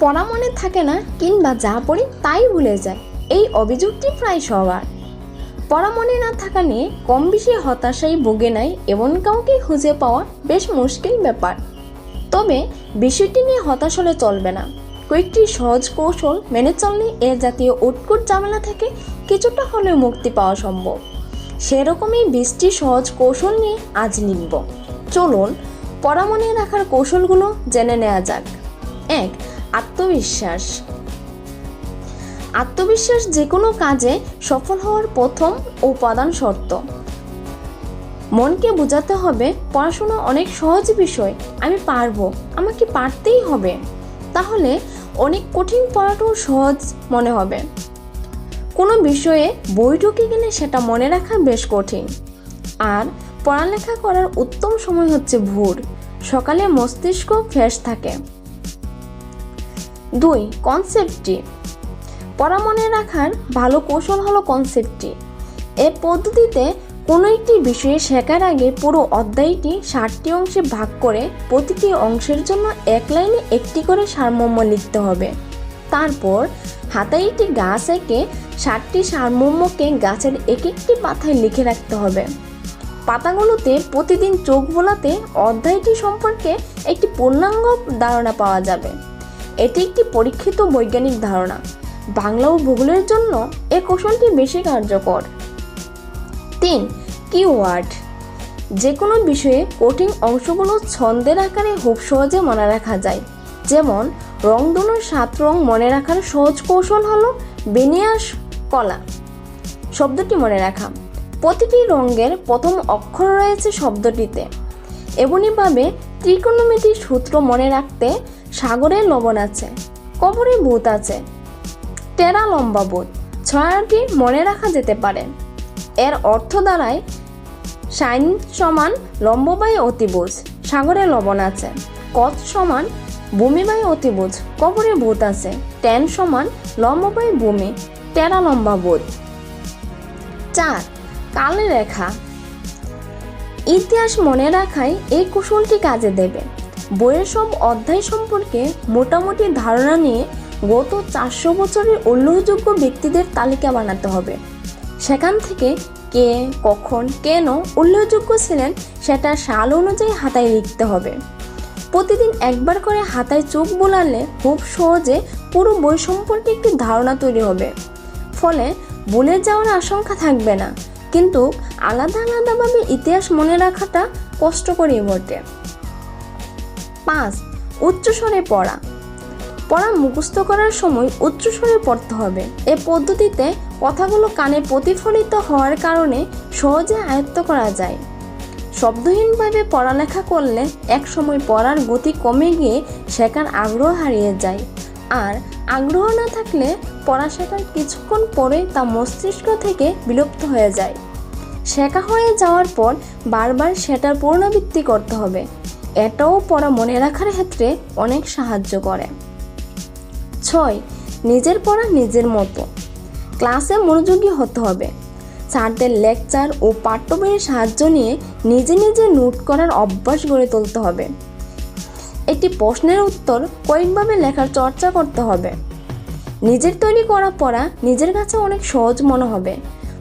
পড়া মনে থাকে না কিংবা যা পড়ি তাই ভুলে যায়। এই অভিযোগটি প্রায় সবার। পড়া মনে না থাকা নিয়ে কম বেশি হতাশায় ভোগে নাই এমন কাউকে খুঁজে পাওয়া বেশ মুশকিল ব্যাপার। তবে বিষয়টি নিয়ে হতাশ হলে চলবে না। কয়েকটি সহজ কৌশল মেনে চললে এ জাতীয় উৎকুট ঝামেলা থেকে কিছুটা হলেও মুক্তি পাওয়া সম্ভব। সেরকমই বিশটি সহজ কৌশল নিয়ে আজ লিখব চলুন পড়া মনে রাখার কৌশলগুলো জেনে নেওয়া যাক। এক আত্মবিশ্বাস। আত্মবিশ্বাস যে কোনো কাজে সফল হওয়ার প্রথম ও প্রধান শর্ত। মনকে বোঝাতে হবে, পড়াশোনা অনেক সহজ বিষয়, আমি পারব, আমাকে পারতেই হবে। তাহলে অনেক কঠিন পড়াটাও সহজ মনে হবে। কোনো বিষয়ে বই ঢুকে গেলে সেটা মনে রাখা বেশ কঠিন। আর পড়ালেখা করার উত্তম সময় হচ্ছে ভোর, সকালে মস্তিষ্ক ফ্রেশ থাকে। দুই কনসেপ্টটি পড়া মনে রাখার ভালো কৌশল হলো কনসেপ্টটি এ পদ্ধতিতে কোনো একটি বিষয়ে শেখার আগে পুরো অধ্যায়টি ষাটটি অংশে ভাগ করে প্রতিটি অংশের জন্য এক লাইনে একটি করে সারমর্ম লিখতে হবে। তারপর হাতায় একটি গাছ এঁকে ষাটটি সারমর্মকে গাছের এক একটি পাতায় লিখে রাখতে হবে। পাতাগুলোতে প্রতিদিন চোখ বোলাতে অধ্যায়টি সম্পর্কে একটি পূর্ণাঙ্গ ধারণা পাওয়া যাবে। এটি একটি পরীক্ষিত বৈজ্ঞানিক ধারণা। বাংলা ও ভূগোলের জন্য এ কৌশলটি বেশি কার্যকর। তিন, কিওয়ার্ড। যে কোনো বিষয়ে কঠিন অংশগুলো ছন্দের আকারে খুব সহজে মনে রাখা যায়। যেমন রংধনুর সাত রং মনে রাখার সহজ কৌশল হলো বিনিয়াস কলা। শব্দটি মনে রাখা। প্রতিটি রঙের প্রথম অক্ষর রয়েছে শব্দটিতে। এমনইভাবে ত্রিকোণমিতির সূত্র মনে রাখতে সাগরে লবণ আছে, কবরে ভূত আছে। টেরা লম্বা বোধ, ছয়াটি মনে রাখা যেতে পারে। এর অর্থ দ্বারায় সাইন সমান লম্ববাই অতিভুজ, সাগরে লবণ আছে। কত সমান ভূমিবাই অতিভুজ, কবরে ভূত আছে। টেন সমান লম্ববাই ভূমি, টেরা লম্বা বোধ। চার কালে রেখা। ইতিহাস মনে রাখায় এই কৌশলটি কাজে দেবে। বইয়ের সব অধ্যায় সম্পর্কে মোটামুটি ধারণা নিয়ে গত চারশো বছরের উল্লেখযোগ্য ব্যক্তিদের তালিকা বানাতে হবে। সেখান থেকে কে, কখন, কেন উল্লেখযোগ্য ছিলেন সেটা সাল অনুযায়ী হাতায় লিখতে হবে। প্রতিদিন একবার করে হাতায় চোখ বোলালে খুব সহজে পুরো বই সম্পর্কে একটি ধারণা তৈরি হবে। ফলে ভুলে যাওয়ার আশঙ্কা থাকবে না, কিন্তু আলাদা আলাদাভাবে ইতিহাস মনে রাখাটা কষ্টকরই বটে। পাঁচ, উচ্চস্বরে পড়া। পড়া মুখস্থ করার সময় উচ্চস্বরে পড়তে হবে। এ পদ্ধতিতে কথাগুলো কানে প্রতিফলিত হওয়ার কারণে সহজে আয়ত্ত করা যায়। শব্দহীনভাবে পড়ালেখা করলে এক সময় পড়ার গতি কমে গিয়ে শেখার আগ্রহ হারিয়ে যায়। আর আগ্রহ না থাকলে পড়া শেখার কিছুক্ষণ পরে তা মস্তিষ্ক থেকে বিলুপ্ত হয়ে যায়। শেখা হয়ে যাওয়ার পর বারবার সেটার পুনরাবৃত্তি করতে হবে। এটাও পড়া মনে রাখার ক্ষেত্রে অনেক সাহায্য করে। ছয়, নিজের পড়া নিজের মতো। ক্লাসে মনোযোগী হতে হবে। স্যারদের লেকচার ও পাঠ্য বইয়ের সাহায্য নিয়ে নিজে নিজে নোট করার অভ্যাস গড়ে তুলতে হবে। একটি প্রশ্নের উত্তর কয়েকভাবে লেখার চর্চা করতে হবে। নিজের তৈরি করা পড়া নিজের কাছে অনেক সহজ মনে হবে।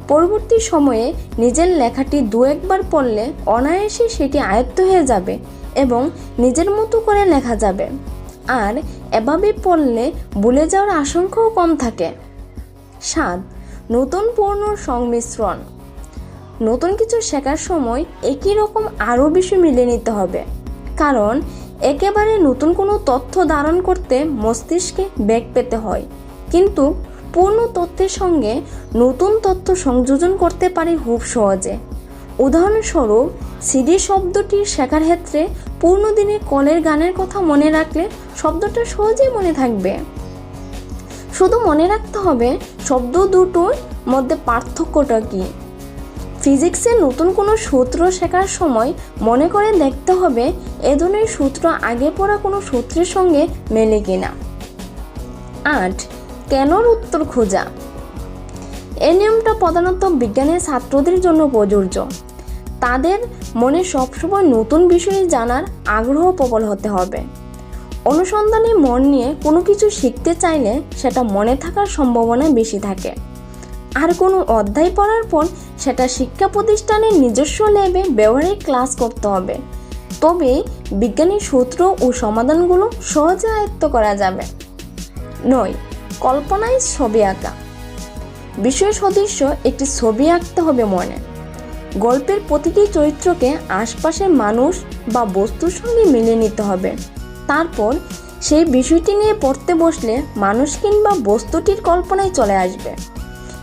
পরবর্তী সময়ে নিজের লেখাটি দু একবার পড়লে অনায়াসে সেটি আয়ত্ত হয়ে যাবে। এবং নিজের মতো করে লেখা যাবে। আর এভাবে পড়লে ভুলে যাওয়ার আশঙ্কাও কম থাকে। সাত, নতুন পণ্যর সংমিশ্রণ। নতুন কিছু শেখার সময় একই রকম আরও বেশি মিলে নিতে হবে। কারণ একেবারে নতুন কোনো তথ্য ধারণ করতে মস্তিষ্কে বেগ পেতে হয়। কিন্তু পূর্ণ তথ্যের সঙ্গে নতুন তথ্য সংযোজন করতে পারি খুব সহজে। উদাহরণস্বরূপ, সিডি শব্দটি শেখার ক্ষেত্রে পূর্ণ দিনে কলের গানের কথা মনে রাখলে শব্দটা সহজেই মনে থাকবে। শুধু মনে রাখতে হবে, শব্দ দুটোর মধ্যে পার্থক্যটা কী? ফিজিক্সে নতুন কোনো সূত্র শেখার সময় মনে করে দেখতে হবে, এ ধরনের সূত্র আগে পড়া কোনো সূত্রের সঙ্গে মেলে কিনা। আট, কেনর উত্তর খোঁজা। এই নিয়মটা প্রধানত বিজ্ঞানের ছাত্রদের জন্য প্রযোজ্য। তাদের মনে সবসময় নতুন বিষয়ে জানার আগ্রহ প্রবল হতে হবে। অনুসন্ধানে মন নিয়ে কোনো কিছু শিখতে চাইলে সেটা মনে থাকার সম্ভাবনা বেশি থাকে। আর কোনো অধ্যায় পড়ার পর সেটা শিক্ষা প্রতিষ্ঠানের নিজস্ব ল্যাবে ব্যবহারিক ক্লাস করতে হবে। তবে বিজ্ঞানী সূত্র ও সমাধানগুলো সহজে আয়ত্ত করা যাবে। নয়, কল্পনায় ছবি আঁকা। বিষয় সদৃশ্য একটি ছবি আঁকতে হবে মনে। গল্পের প্রতিটি চরিত্রকে আশপাশের মানুষ বা বস্তুর সঙ্গে মিলিয়ে নিতে হবে। তারপর সেই বিষয়টি নিয়ে পড়তে বসলে মানুষ কিংবা বস্তুটির কল্পনায় চলে আসবে।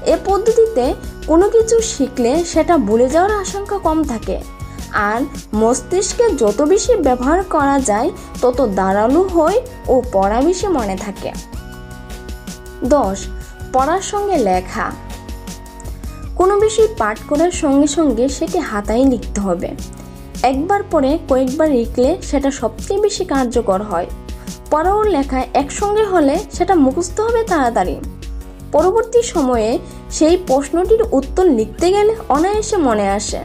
এ পদ্ধতিতে কোনো কিছু শিখলে সেটা ভুলে যাওয়ার আশঙ্কা কম থাকে। আর মস্তিষ্কে যত বেশি ব্যবহার করা যায়, তত দাঁড়ালু হয় ও পড়া বেশি মনে থাকে। দশ, পড়ার সঙ্গে লেখা। কোনো বিষয় পাঠ করার সঙ্গে সঙ্গে সেটি হাতায় লিখতে হবে। একবার পরে কয়েকবার লিখলে সেটা সবচেয়ে বেশি কার্যকর হয়। পড়া লেখা একসঙ্গে হলে সেটা মুখস্থ হবে তাড়াতাড়ি। পরবর্তী সময়ে সেই প্রশ্নটির উত্তর লিখতে গেলে অনায়াসে মনে আসে।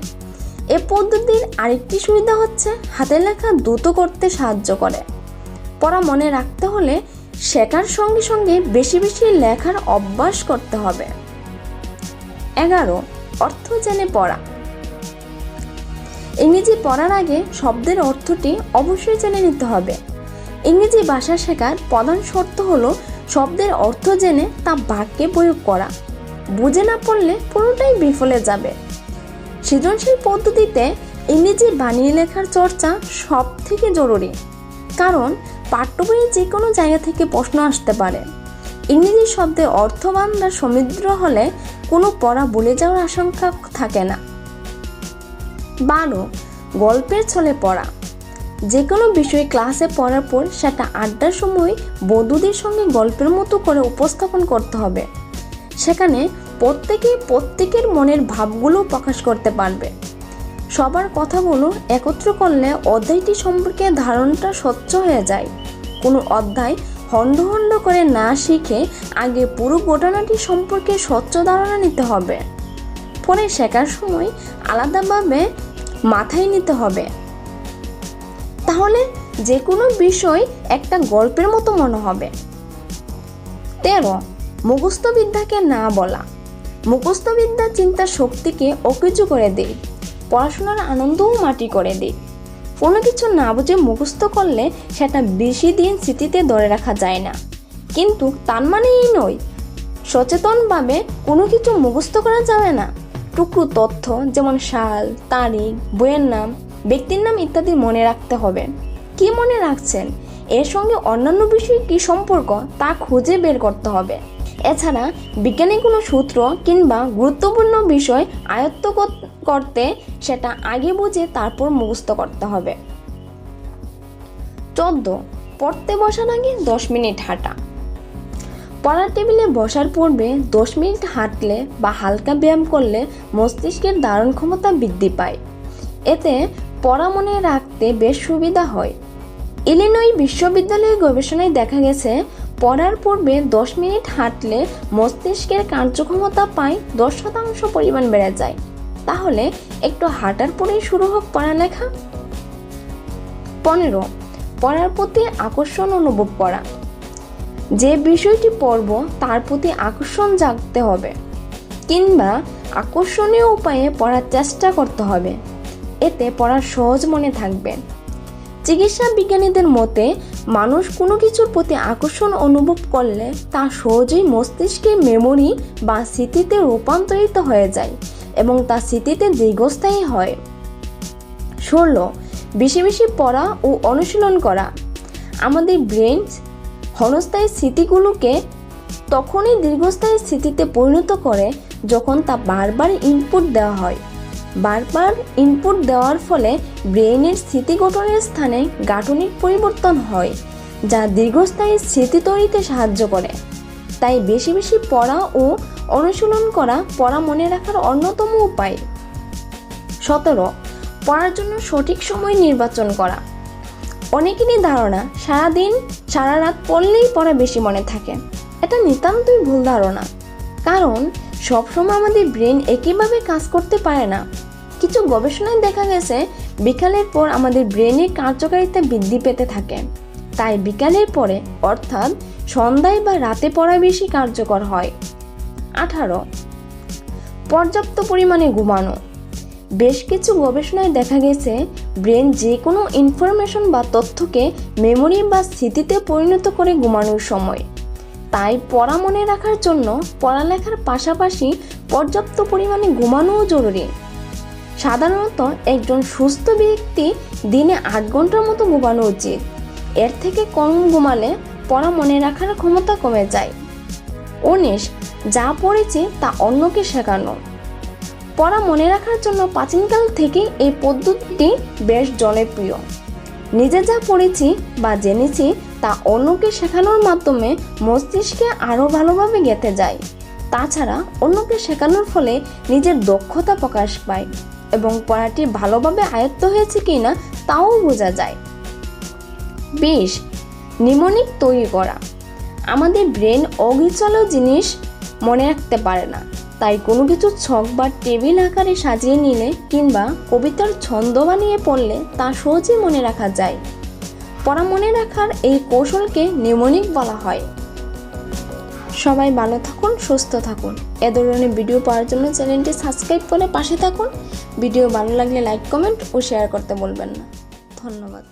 এ পদ্ধতির আরেকটি সুবিধা হচ্ছে হাতে লেখা দ্রুত করতে সাহায্য করে। পড়া মনে রাখতে হলে শেখার সঙ্গে সঙ্গে বেশি বেশি লেখার অভ্যাস করতে হবে। এগারো, অর্থ জেনে পড়া। ইংরেজি পড়ার আগে শব্দের অর্থটি অবশ্যই জেনে নিতে হবে। ইংরেজি ভাষা শেখার প্রধান শর্ত হলো শব্দের অর্থ জেনে তা বাক্যে প্রয়োগ করা। বুঝে না পড়লে পুরোটাই বিফলে যাবে। সৃজনশীল পদ্ধতিতে ইংরেজি বানিয়ে লেখার চর্চা সব থেকে জরুরি। কারণ পাঠ্য বইয়ে যে কোনো জায়গা থেকে প্রশ্ন আসতে পারে। ইংরেজি শব্দের অর্থবান্ধা সমৃদ্ধ হলে কোনো পড়া ভুলে যাওয়ার আশঙ্কা থাকে না। বারো, গল্পের ছলে পড়া। যে কোনো বিষয় ক্লাসে পড়ার পর সেটা আড্ডার সময় বন্ধুদের সঙ্গে গল্পের মতো করে উপস্থাপন করতে হবে। সেখানে প্রত্যেকে প্রত্যেকের মনের ভাবগুলো প্রকাশ করতে পারবে। সবার কথাগুলো একত্র করলে অধ্যায়টি সম্পর্কে ধারণাটা স্বচ্ছ হয়ে যায়। কোনো অধ্যায় হন্ড হন্ড করে না শিখে আগে পুরো ঘটনাটি সম্পর্কে স্বচ্ছ ধারণা নিতে হবে। পরে শেখার সময় আলাদাভাবে মাথায় নিতে হবে। তাহলে যে কোনো বিষয় একটা গল্পের মতো মনে হবে। তেরো মুখস্থবিদ্যাকে না বলা। মুখস্থবিদ্যা চিন্তার শক্তিকে অকিচু করে দেয়। পড়াশোনার আনন্দও মাটি করে দেয়। কোনো কিছু না বুঝে মুখস্থ করলে সেটা বেশি দিন স্মৃতিতে ধরে রাখা যায় না। কিন্তু তার মানে এই নয়, সচেতনভাবে কোনো কিছু মুখস্থ করা যাবে না। টুকরো তথ্য যেমন সাল, তারিখ, বইয়ের নাম, ব্যক্তির নাম ইত্যাদি মনে রাখতে হবে। কি মনে রাখছেন? এর সঙ্গে অন্যান্য বিষয় কি সম্পর্ক তা খুঁজে বের করতে হবে। এছাড়া বিজ্ঞানী কোনো সূত্র কিংবা গুরুত্বপূর্ণ বিষয় আয়ত্ত করতে সেটা আগে বুঝে তারপর মুখস্থ করতে হবে। চোদ্দ। পড়তে বসার আগে দশ মিনিট হাঁটা। পড়ার টেবিলে বসার পূর্বে দশ মিনিট হাঁটলে বা হালকা ব্যায়াম করলে মস্তিষ্কের ধারণ ক্ষমতা বৃদ্ধি পায়। এতে পড়া মনে রাখতে বেশ সুবিধা হয়। ইলিনয় বিশ্ববিদ্যালয়ের গবেষণায় দেখা গেছে পড়ার পূর্বে দশ মিনিট হাঁটলে মস্তিষ্কের কার্যক্ষমতা পায় দশ শতাংশ পরিমাণ বেড়ে যায়। তাহলে একটু হাঁটার পরেই শুরু হোক পড়ালেখা। পনেরো, পড়ার প্রতি আকর্ষণ অনুভব করা। যে বিষয়টি পড়ব, তার প্রতি আকর্ষণ জাগতে হবে কিংবা আকর্ষণীয় উপায়ে পড়ার চেষ্টা করতে হবে। এতে পড়া সহজ মনে থাকবে। চিকিৎসা বিজ্ঞানীদের মতে, মানুষ কোনো কিছুর প্রতি আকর্ষণ অনুভব করলে তা সহজেই মস্তিষ্কের মেমোরি বা স্মৃতিতে রূপান্তরিত হয়ে যায় এবং তা স্মৃতিতে দীর্ঘস্থায়ী হয়। ষোলো, বেশি বেশি পড়া ও অনুশীলন করা। আমাদের ব্রেন ক্ষণস্থায়ী স্মৃতিগুলোকে তখনই দীর্ঘস্থায়ী স্মৃতিতে পরিণত করে যখন তা বারবার ইনপুট দেওয়া হয়। বারবার ইনপুট দেওয়ার ফলে ব্রেইনের স্মৃতি গঠনের স্থানে গাঠনিক পরিবর্তন হয়, যা দীর্ঘস্থায়ী স্মৃতি তৈরিতে সাহায্য করে। তাই বেশি বেশি পড়া ও অনুশীলন করা পড়া মনে রাখার অন্যতম উপায়। সতেরো, পড়ার জন্য সঠিক সময় নির্বাচন করা। অনেকেরই ধারণা, সারাদিন সারা রাত পড়লেই পড়া বেশি মনে থাকে। এটা নিতান্তই ভুল ধারণা। কারণ, সবসময় আমাদের ব্রেন একইভাবে কাজ করতে পারে না। কিছু গবেষণায় দেখা গেছে, বিকালের পর আমাদের ব্রেনের কার্যকারিতা বৃদ্ধি পেতে থাকে। তাই বিকালের পরে, অর্থাৎ সন্ধ্যায় বা রাতে পড়া বেশি কার্যকর হয়। আঠারো। পর্যাপ্ত পরিমাণে ঘুমানো। বেশ কিছু গবেষণায় দেখা গেছে, ব্রেন যে কোনো ইনফরমেশন বা তথ্যকে মেমোরি বা স্মৃতিতে পরিণত করে ঘুমানোর সময়। তাই পড়া মনে রাখার জন্য পড়ালেখার পাশাপাশি পর্যাপ্ত পরিমাণে ঘুমানোও জরুরি। সাধারণত একজন সুস্থ ব্যক্তি দিনে আট ঘণ্টার মতো ঘুমানো উচিত। এর থেকে কম ঘুমালে পড়া মনে রাখার ক্ষমতা কমে যায়। উনিশ, যা পড়েছে তা অন্যকে শেখানো। পড়া মনে রাখার জন্য প্রাচীনকাল থেকে এই পদ্ধতিটি বেশ জনপ্রিয়। নিজে যা পড়েছি বা জেনেছি তা অন্যকে শেখানোর মাধ্যমে মস্তিষ্কে আরও ভালোভাবে গেঁথে যায়। তাছাড়া অন্যকে শেখানোর ফলে নিজের দক্ষতা প্রকাশ পায়। এবং পড়াটি ভালোভাবে আয়ত্ত হয়েছে কিনা তাও বোঝা যায়। বিশ, নিমনিক তৈরি করা। আমাদের ব্রেন অগিচল জিনিস মনে রাখতে পারে না, তাই কোনো কিছু ছক বা টেবিল আকারে সাজিয়ে নিলে কিংবা কবিতার ছন্দ বানিয়ে পড়লে তা সহজেই মনে রাখা যায়। পড়া মনে রাখার এই কৌশলকে নিমনিক বলা হয়। সবাই ভালো থাকুন, সুস্থ থাকুন। এ ধরনের ভিডিও পাওয়ার জন্য চ্যানেলটি সাবস্ক্রাইব করে পাশে থাকুন। ভিডিও ভালো লাগলে লাইক কমেন্ট ও শেয়ার করতে বলবেন না। ধন্যবাদ।